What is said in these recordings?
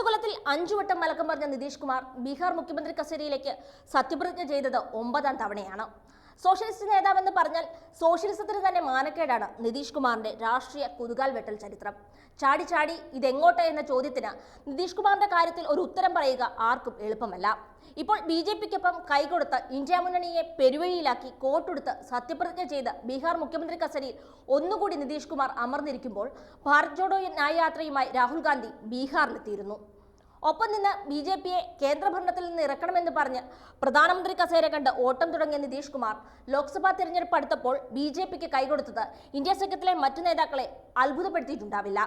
കേരളത്തിൽ അഞ്ചുവട്ടം മലക്കം പറഞ്ഞ നിതീഷ് കുമാർ ബീഹാർ മുഖ്യമന്ത്രി കസേരയിലേക്ക് സത്യപ്രതിജ്ഞ ചെയ്തത് ഒമ്പതാം തവണയാണ്. സോഷ്യലിസ്റ്റ് നേതാവെന്ന് പറഞ്ഞാൽ സോഷ്യലിസത്തിന് തന്നെ മാനക്കേടാണ് നിതീഷ് കുമാറിന്റെ രാഷ്ട്രീയ കുതുകാൽ വെട്ടൽ ചരിത്രം. ചാടി ചാടി ഇതെങ്ങോട്ട് എന്ന ചോദ്യത്തിന് നിതീഷ് കുമാറിന്റെ കാര്യത്തിൽ ഒരു ഉത്തരം പറയുക ആർക്കും എളുപ്പമല്ല. ഇപ്പോൾ ബി ജെ പിക്കൊപ്പം കൈകൊടുത്ത് ഇന്ത്യ മുന്നണിയെ പെരുവഴിയിലാക്കി കോട്ടെടുത്ത് സത്യപ്രതിജ്ഞ ചെയ്ത് ബീഹാർ മുഖ്യമന്ത്രി കസേരയിൽ ഒന്നുകൂടി നിതീഷ് കുമാർ അമർന്നിരിക്കുമ്പോൾ ഭാരത് ജോഡോ ന്യായയാത്രയുമായി രാഹുൽ ഗാന്ധി ബീഹാറിലെത്തിയിരുന്നു. ഒപ്പം നിന്ന് ബി ജെ പിയെ കേന്ദ്രഭരണത്തിൽ നിന്ന് ഇറക്കണമെന്ന് പറഞ്ഞ് പ്രധാനമന്ത്രി കസേര കണ്ട് ഓട്ടം തുടങ്ങിയ നിതീഷ് കുമാർ ലോക്സഭാ തിരഞ്ഞെടുപ്പ് അടുത്തപ്പോൾ ബി ജെ പിക്ക് കൈകൊടുത്തത് ഇന്ത്യ സഖ്യത്തിലെ മറ്റു നേതാക്കളെ അത്ഭുതപ്പെടുത്തിയിട്ടുണ്ടാവില്ല.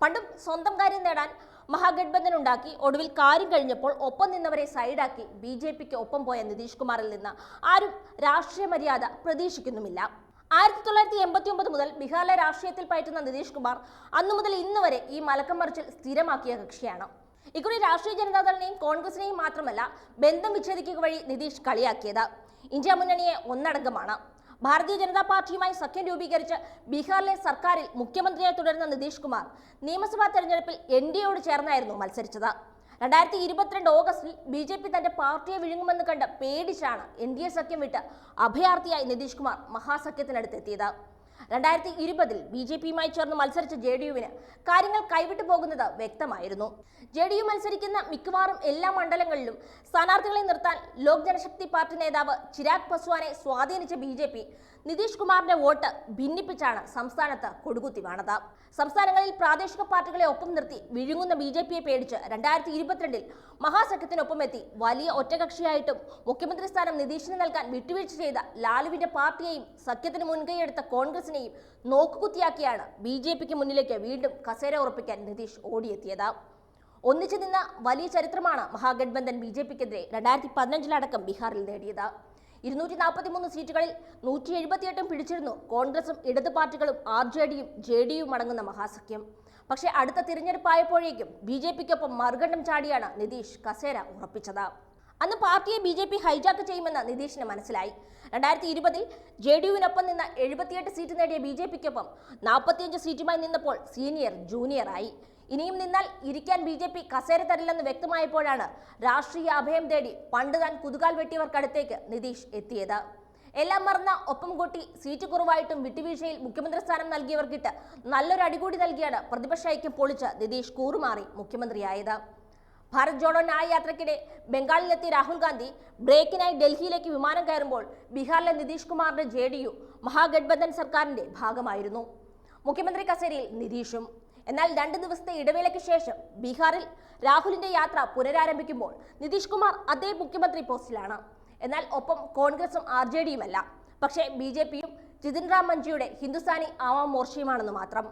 പണ്ടും സ്വന്തം കാര്യം നേടാൻ മഹാഗഡ്ബന്ധൻ ഉണ്ടാക്കി ഒടുവിൽ കാര്യം കഴിഞ്ഞപ്പോൾ ഒപ്പം നിന്നവരെ സൈഡാക്കി ബി ജെ പിക്ക് ഒപ്പം പോയ നിതീഷ് കുമാറിൽ നിന്ന് ആരും രാഷ്ട്രീയ മര്യാദ പ്രതീക്ഷിക്കുന്നുമില്ല. ആയിരത്തി തൊള്ളായിരത്തി എൺപത്തി ഒമ്പത് മുതൽ ബീഹാറിലെ രാഷ്ട്രീയത്തിൽ പയറ്റുന്ന നിതീഷ് കുമാർ അന്നു മുതൽ ഇന്ന് വരെ ഈ മലക്കം മറിച്ചിൽ സ്ഥിരമാക്കിയ കക്ഷിയാണ്. ഇക്കുറി രാഷ്ട്രീയ ജനതാദളിനെയും കോൺഗ്രസിനെയും മാത്രമല്ല ബന്ധം വിച്ഛേദിക്കുക വഴി നിതീഷ് കളിയാക്കിയത്. ഇന്ത്യ മുന്നണിയെ ഒന്നടങ്കമാണ്. ഭാരതീയ ജനതാ പാർട്ടിയുമായി സഖ്യം രൂപീകരിച്ച് ബീഹാറിലെ സർക്കാരിൽ മുഖ്യമന്ത്രിയായി തുടരുന്ന നിതീഷ് കുമാർ നിയമസഭാ തെരഞ്ഞെടുപ്പിൽ എൻ ഡി എയോട് ചേർന്നായിരുന്നു മത്സരിച്ചത്. രണ്ടായിരത്തി ഇരുപത്തിരണ്ട് ഓഗസ്റ്റിൽ ബി ജെ പി തന്റെ പാർട്ടിയെ വിഴുങ്ങുമെന്ന് കണ്ട് പേടിച്ചാണ് എൻ ഡി എ സഖ്യം വിട്ട് അഭയാർത്ഥിയായി നിതീഷ് കുമാർ മഹാസഖ്യത്തിനടുത്തെത്തിയത്. രണ്ടായിരത്തി ഇരുപതിൽ ബി ജെ പിയുമായി ചേർന്ന് മത്സരിച്ച ജെ ഡി യുവിന് കാര്യങ്ങൾ കൈവിട്ടു പോകുന്നത് വ്യക്തമായിരുന്നു. ജെ ഡി യു മത്സരിക്കുന്ന മിക്കവാറും എല്ലാ മണ്ഡലങ്ങളിലും സ്ഥാനാർത്ഥികളെ നിർത്താൻ ലോക് ജനശക്തി പാർട്ടി നേതാവ് ചിരാഗ് പസ്വാനെ സ്വാധീനിച്ച ബി ജെ പി നിതീഷ് കുമാറിന്റെ വോട്ട് ഭിന്നിപ്പിച്ചാണ് സംസ്ഥാനത്ത് കൊടുകുത്തി വാണത്. സംസ്ഥാനങ്ങളിൽ പ്രാദേശിക പാർട്ടികളെ ഒപ്പം നിർത്തി വിഴുങ്ങുന്ന ബി ജെ പിയെ പേടിച്ച് രണ്ടായിരത്തി ഇരുപത്തിരണ്ടിൽ മഹാസഖ്യത്തിനൊപ്പം എത്തി വലിയ ഒറ്റകക്ഷിയായിട്ടും മുഖ്യമന്ത്രി സ്ഥാനം നിതീഷിന് നൽകാൻ വിട്ടുവീഴ്ച ചെയ്ത ലാലുവിന്റെ പാർട്ടിയെയും സഖ്യത്തിന് മുൻകൈയെടുത്ത കോൺഗ്രസിനെയും നോക്കുകുത്തിയാക്കിയാണ് ബി ജെ പിക്ക് മുന്നിലേക്ക് വീണ്ടും കസേര ഉറപ്പിക്കാൻ നിതീഷ് ഓടിയെത്തിയത്. ഒന്നിച്ചു നിന്ന വലിയ ചരിത്രമാണ് മഹാഗഡ്ബന്ധൻ ബി ജെ പിക്കെതിരെ രണ്ടായിരത്തി പതിനഞ്ചിലടക്കം ബീഹാറിൽ നേടിയത്. ഇരുന്നൂറ്റി നാൽപ്പത്തി മൂന്ന് സീറ്റുകളിൽ നൂറ്റി എഴുപത്തിയെട്ടും പിടിച്ചിരുന്നു കോൺഗ്രസും ഇടത് പാർട്ടികളും ആർ ജെ ഡിയും ജെ ഡിയും അടങ്ങുന്ന മഹാസഖ്യം. പക്ഷേ അടുത്ത തിരഞ്ഞെടുപ്പായപ്പോഴേക്കും ബി ജെ പിക്കൊപ്പം മറുകണ്ഠം ചാടിയാണ് നിതീഷ് കസേര ഉറപ്പിച്ചത്. അന്ന് പാർട്ടിയെ ബി ജെ പി ഹൈജാക്ക് ചെയ്യുമെന്ന് നിതീഷിന് മനസ്സിലായി. രണ്ടായിരത്തി ഇരുപതിൽ ജെ ഡി യുവിനൊപ്പം നിന്ന് എഴുപത്തിയെട്ട് സീറ്റ് നേടിയ ബി ജെ പിക്കൊപ്പം നാൽപ്പത്തിയഞ്ച് സീറ്റുമായി നിന്നപ്പോൾ സീനിയർ ജൂനിയറായി ഇനിയും നിന്നാൽ ഇരിക്കാൻ ബി ജെ പി കസേര തരില്ലെന്ന് വ്യക്തമായപ്പോഴാണ് രാഷ്ട്രീയ അഭയം തേടി പണ്ട് താൻ കുതുകാൽ വെട്ടിയവർക്കടുത്തേക്ക് നിതീഷ് എത്തിയത്. എല്ലാം മറന്ന ഒപ്പം കൂട്ടി സീറ്റ് കുറവായിട്ടും വിട്ടുവീഴ്ചയിൽ മുഖ്യമന്ത്രി സ്ഥാനം നൽകിയവർക്കിട്ട് നല്ലൊരു അടികൂടി നൽകിയാണ് പ്രതിപക്ഷ ഐക്യം പൊളിച്ച് നിതീഷ് കൂറുമാറി മുഖ്യമന്ത്രിയായത്. ഭാരത് ജോഡോ ന്യായ യാത്രയ്ക്കിടെ ബംഗാളിലെത്തിയ രാഹുൽ ഗാന്ധി ബ്രേക്കിനായി ഡൽഹിയിലേക്ക് വിമാനം കയറുമ്പോൾ ബീഹാറിലെ നിതീഷ് കുമാറിന്റെ ജെ ഡി യു മഹാഗഡ്ബന്ധൻ സർക്കാരിന്റെ ഭാഗമായിരുന്നു. മുഖ്യമന്ത്രി കസേരയിൽ നിതീഷും. എന്നാൽ രണ്ട് ദിവസത്തെ ഇടവേളയ്ക്ക് ശേഷം ബീഹാറിൽ രാഹുലിന്റെ യാത്ര പുനരാരംഭിക്കുമ്പോൾ നിതീഷ് കുമാർ അതേ മുഖ്യമന്ത്രി പോസ്റ്റിലാണ്. എന്നാൽ ഒപ്പം കോൺഗ്രസും ആർ ജെ ഡിയുമല്ല. പക്ഷേ ബി ജെ പിയും ജിതിൻ റാം മഞ്ജിയുടെ ഹിന്ദുസ്ഥാനി ആവാം മോർച്ചയുമാണെന്ന് മാത്രം.